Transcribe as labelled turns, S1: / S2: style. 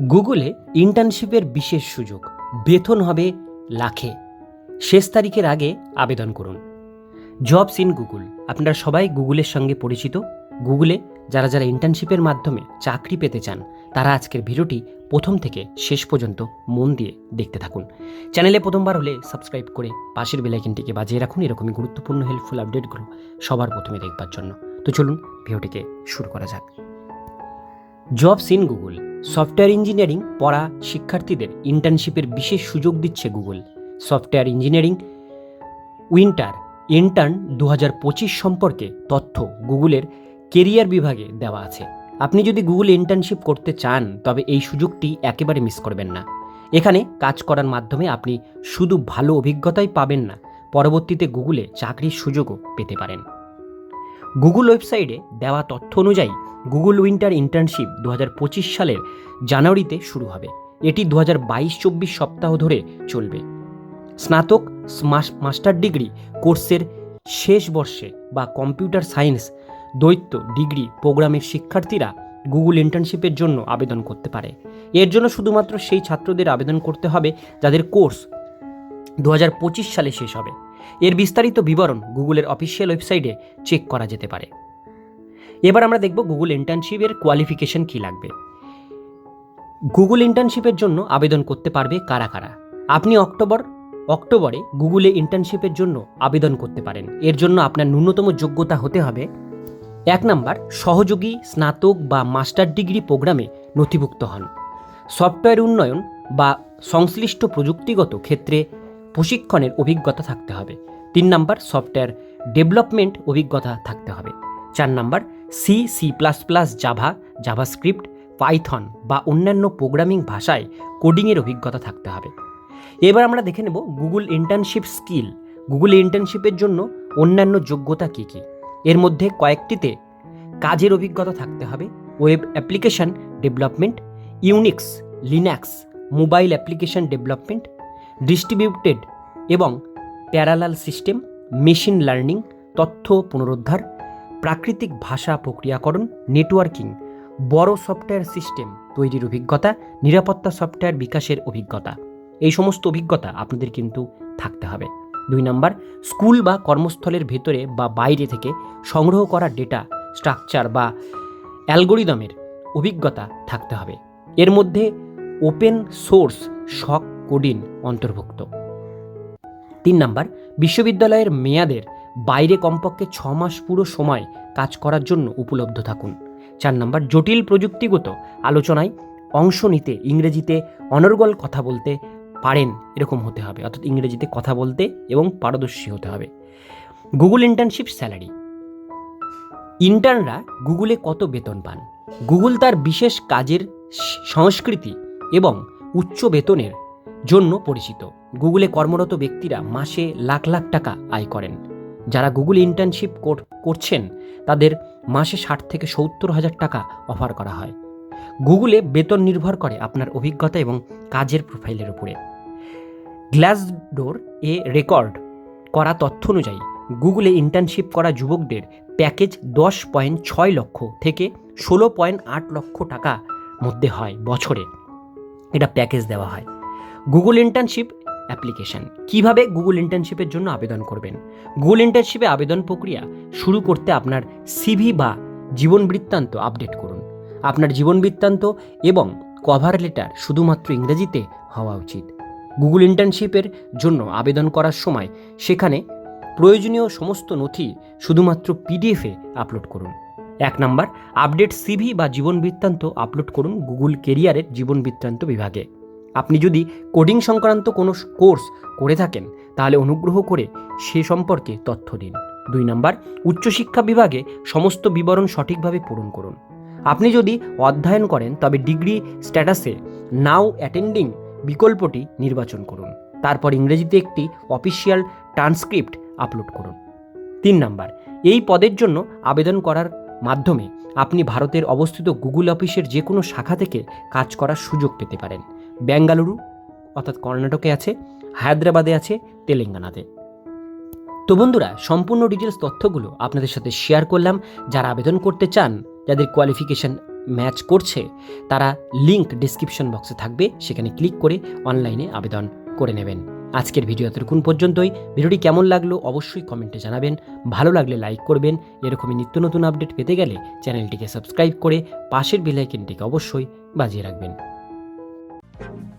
S1: গুগলে ইন্টার্নশিপের বিশেষ সুযোগ। বেতন হবে লাখে। শেষ তারিখের আগে আবেদন করুন। Jobs in Google. আপনারা সবাই গুগলের সঙ্গে পরিচিত। গুগলে যারা যারা ইন্টার্নশিপের মাধ্যমে চাকরি পেতে চান, তারা আজকের ভিডিওটি প্রথম থেকে শেষ পর্যন্ত মন দিয়ে দেখতে থাকুন। চ্যানেলে প্রথমবার হলে সাবস্ক্রাইব করে পাশের বেলাইকিনটিকে বাজিয়ে রাখুন। এরকমই গুরুত্বপূর্ণ হেল্পফুল আপডেটগুলো সবার প্রথমে দেখবার জন্য। তো চলুন ভিডিওটিকে শুরু করা যাক। Jobs in Google, software engineering পড়া শিক্ষার্থীদের ইন্টার্নশিপের বিশেষ সুযোগ দিচ্ছে Google. Software engineering winter intern দু হাজার পঁচিশ সম্পর্কে তথ্য গুগলের কেরিয়ার বিভাগে দেওয়া আছে। আপনি যদি গুগল ইন্টার্নশিপ করতে চান, তবে এই সুযোগটি একেবারে মিস করবেন না। এখানে কাজ করার মাধ্যমে আপনি শুধু ভালো অভিজ্ঞতাই পাবেন না, পরবর্তীতে গুগলে চাকরির সুযোগও পেতে পারেন। গুগল ওয়েবসাইটে দেওয়া তথ্য অনুযায়ী গুগল উইন্টার ইন্টার্নশিপ দু হাজার পঁচিশ সালের জানুয়ারিতে শুরু হবে। এটি দু হাজার বাইশ চব্বিশ সপ্তাহ ধরে চলবে। স্নাতক মাস্টার ডিগ্রি কোর্সের শেষ বর্ষে বা কম্পিউটার সায়েন্স, দ্বৈত ডিগ্রি প্রোগ্রামের শিক্ষার্থীরা গুগল ইন্টার্নশিপের জন্য আবেদন করতে পারে। এর জন্য শুধুমাত্র সেই ছাত্রদের আবেদন করতে হবে যাদের কোর্স দু হাজার পঁচিশ সালে শেষ হবে। এর বিস্তারিত বিবরণ গুগলের অফিসিয়াল ওয়েবসাইটে চেক করা যেতে পারে। এবার আমরা দেখব গুগল ইন্টার্নশিপের কোয়ালিফিকেশন কী লাগবে। গুগল ইন্টার্নশিপের জন্য আবেদন করতে পারবে কারা কারা? আপনি অক্টোবর, অক্টোবরে গুগলে ইন্টার্নশিপের জন্য আবেদন করতে পারেন। এর জন্য আপনার ন্যূনতম যোগ্যতা হতে হবে এক নাম্বার, সহযোগী, স্নাতক বা মাস্টার ডিগ্রি প্রোগ্রামে নথিভুক্ত হন। সফটওয়্যার উন্নয়ন বা সংশ্লিষ্ট প্রযুক্তিগত ক্ষেত্রে প্রশিক্ষণের অভিজ্ঞতা থাকতে হবে। তিন নাম্বার, সফটওয়্যার ডেভেলপমেন্ট অভিজ্ঞতা থাকতে হবে। চার number C C plus plus Java JavaScript Python বা অন্যান্য প্রোগ্রামিং ভাষায় কোডিংয়ের অভিজ্ঞতা থাকতে হবে। এবার আমরা দেখে নেব গুগল ইন্টার্নশিপ স্কিল গুগল ইন্টার্নশিপের জন্য অন্যান্য যোগ্যতা কী কী? এর মধ্যে কয়েকটিতে কাজের অভিজ্ঞতা থাকতে হবে web application development Unix Linux mobile application development distributed এবং প্যারালাল সিস্টেম, মেশিন লার্নিং, তথ্য পুনরুদ্ধার, প্রাকৃতিক ভাষা প্রক্রিয়াকরণ, নেটওয়ার্কিং, বড় সফটওয়্যার সিস্টেম তৈরির অভিজ্ঞতা, নিরাপত্তা সফটওয়্যার বিকাশের অভিজ্ঞতা। এই সমস্ত অভিজ্ঞতা আপনাদের কিন্তু থাকতে হবে। দুই নম্বর, স্কুল বা কর্মস্থলের ভেতরে বা বাইরে থেকে সংগ্রহ করা ডেটা স্ট্রাকচার বা অ্যালগোরিদমের অভিজ্ঞতা থাকতে হবে। এর মধ্যে ওপেন সোর্স শক কোডিন অন্তর্ভুক্ত। তিন নাম্বার, বিশ্ববিদ্যালয়ের মেয়াদের বাইরে কমপক্ষে ছ মাস পুরো সময় কাজ করার জন্য উপলব্ধ থাকুন। চার নাম্বার, জটিল প্রযুক্তিগত আলোচনায় অংশ নিতে ইংরেজিতে অনর্গল কথা বলতে পারেন এরকম হতে হবে, অর্থাৎ ইংরেজিতে কথা বলতে এবং পারদর্শী হতে হবে। Google internship salary. ইন্টার্নরা গুগলে কত বেতন পান? গুগল তার বিশেষ কাজের সংস্কৃতি এবং উচ্চ বেতনের জন্য পরিচিত। গুগলে কর্মরত ব্যক্তিরা মাসে লাখ লাখ টাকা আয় করেন। যারা গুগল ইন্টার্নশিপ কর- করছেন, তাদের মাসে ষাট থেকে সত্তর হাজার টাকা অফার করা হয়। গুগলে বেতন নির্ভর করে আপনার অভিজ্ঞতা এবং কাজের প্রোফাইলের উপরে। গ্লাসডোর এ রেকর্ড করা তথ্য অনুযায়ী, গুগলে ইন্টার্নশিপ করা যুবকদের প্যাকেজ দশ পয়েন্ট ছয় লক্ষ থেকে ষোলো পয়েন্ট আট লক্ষ টাকা মধ্যে হয় বছরে। এটা প্যাকেজ দেওয়া হয়। গুগল ইন্টার্নশিপ অ্যাপ্লিকেশন কীভাবে গুগল ইন্টার্নশিপের জন্য আবেদন করবেন? গুগল ইন্টার্নশিপে আবেদন প্রক্রিয়া শুরু করতে আপনার সিভি বা জীবন বৃত্তান্ত আপডেট করুন। আপনার জীবন বৃত্তান্ত এবং কভার লেটার শুধুমাত্র ইংরেজিতে হওয়া উচিত। গুগল ইন্টার্নশিপের জন্য আবেদন করার সময় সেখানে প্রয়োজনীয় সমস্ত নথি শুধুমাত্র পিডিএফে আপলোড করুন। এক নাম্বার আপডেট সিভি বা জীবন বৃত্তান্ত আপলোড করুন গুগল কেরিয়ারের জীবন বৃত্তান্ত বিভাগে। আপনি যদি কোডিং সংক্রান্ত কোনো কোর্স করে থাকেন, তাহলে অনুগ্রহ করে সে সম্পর্কে তথ্য দিন। দুই নম্বর, উচ্চশিক্ষা বিভাগে সমস্ত বিবরণ সঠিকভাবে পূরণ করুন। আপনি যদি অধ্যয়ন করেন, তবে ডিগ্রি স্ট্যাটাসে নাও অ্যাটেন্ডিং বিকল্পটি নির্বাচন করুন। তারপর ইংরেজিতে একটি অফিসিয়াল ট্রান্সক্রিপ্ট আপলোড করুন। তিন নাম্বার, এই পদের জন্য আবেদন করার মাধ্যমে আপনি ভারতের অবস্থিত গুগল অফিসের যে কোনো শাখা থেকে কাজ করার সুযোগ পেতে পারেন। বেঙ্গালুরু, অর্থাৎ কর্ণাটকে আছে, হায়দ্রাবাদে আছে, তেলেঙ্গানাতে। তো বন্ধুরা, সম্পূর্ণ ডিটেলস তথ্যগুলো আপনাদের সাথে শেয়ার করলাম। যারা আবেদন করতে চান, যাদের কোয়ালিফিকেশন ম্যাচ করছে, তারা লিঙ্ক ডিসক্রিপশন বক্সে থাকবে। সেখানে ক্লিক করে অনলাইনে আবেদন করে নেবেন। আজকের ভিডিও এতটুকুন পর্যন্তই। ভিডিওটি কেমন লাগল অবশ্যই কমেন্টে জানাবেন। ভালো লাগলে লাইক করবেন। এরকমই নিত্য নতুন আপডেট পেতে গেলে চ্যানেলটিকে সাবস্ক্রাইব করে পাশের বেলাইকেনটিকে অবশ্যই বাজিয়ে রাখবেন। Thank you.